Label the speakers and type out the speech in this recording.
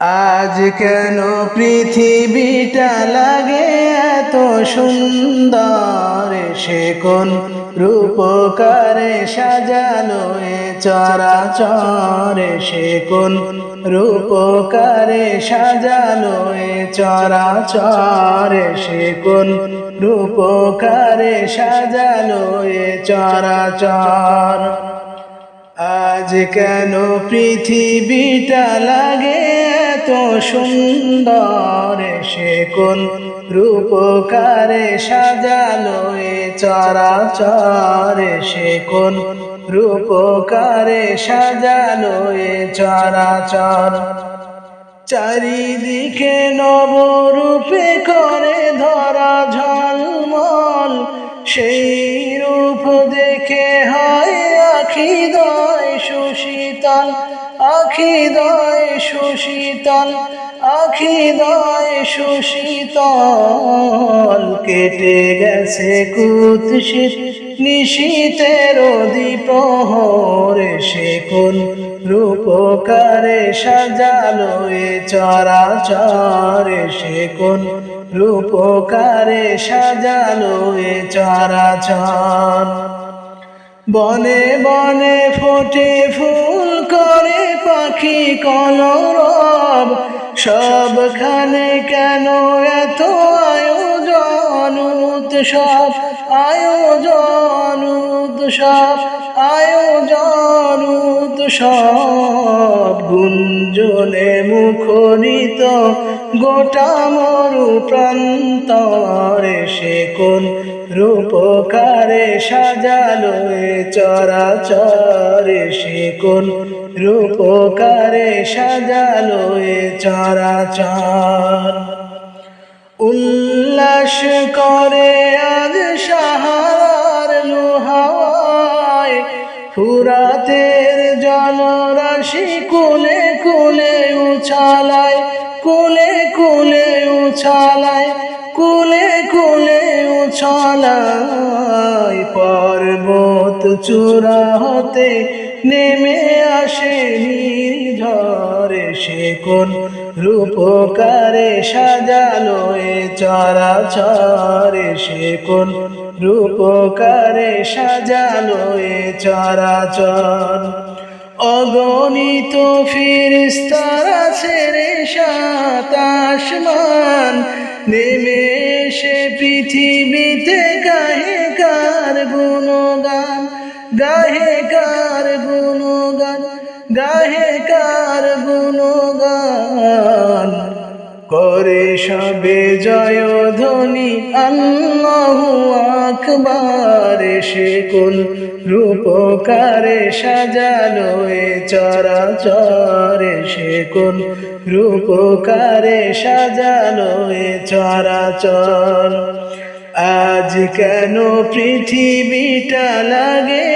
Speaker 1: আজ কেন পৃথিবীটা লাগে এত সুন্দর? সে কোন রূপকারে সাজালো এ চরাচরে? সে কোন রূপকারে সাজালো এ চরাচরে? সে কোন রূপকারে সাজালো এ চরাচর? আজ কেন পৃথিবীটা লাগে এত সুন্দর সে কোন রূপকারে সাজালো এ চরাচরে? সে কোন রূপকারে সাজালো এ চরাচর? চারিদিকে নবরূপে করে ধরা ঝলমল, সেই রূপ দেখে হয় আখি দয় সুশীতল। আখি দয় সুশীতল, আখি দয় সুশীতল। কেটে গেছে কুৎসিত নিশীতের দ্বীপ্রহরে সে কোন রূপকারে সাজালো এ চরাচরে। সে কোন রূপকারে সাজালো এ চরাচর। বনে বনে ফোটে ফুল পাখি কলরব সবখানে কেন এত আয়োজন? উৎসব আয়োজন উৎসব আয়োজন, উৎসব। গুঞ্জনে মুখরিত গোটা মরু প্রান্তরে সে কোন রূপকারে সাজালো এ চরাচরে সে কোন রূপকারে সাজালো চরাচর। উল্লাস করে আজ সাহার লোহাওয়ায় ফুরাতের জলরাশি কুলে কুলে উছালায়, কুলে কুলে উছালায়, কুলে কুলে উছালায় পর্বত চূড়া হতে নেমে আসে ঝরে সে কোন রূপকারে সাজালো এ চরাচরে সে কোন রূপকারে সাজালো এ চরাচর। অগণিত ফিরিস্তারা ছেড়ে সাতাশমান নেমে এসে পৃথিবীতে গাহে কার গুণগান গাহে কার গুণগান গাহে কার গুণগান। করে সবে জয় ধ্বনি, আল্লাহ আকবার সে কোন রূপকারে সাজালো, এ চরাচরে সে কোন রূপকারে সাজালো, এ চরাচর। আজ কেন পৃথিবীটা লাগে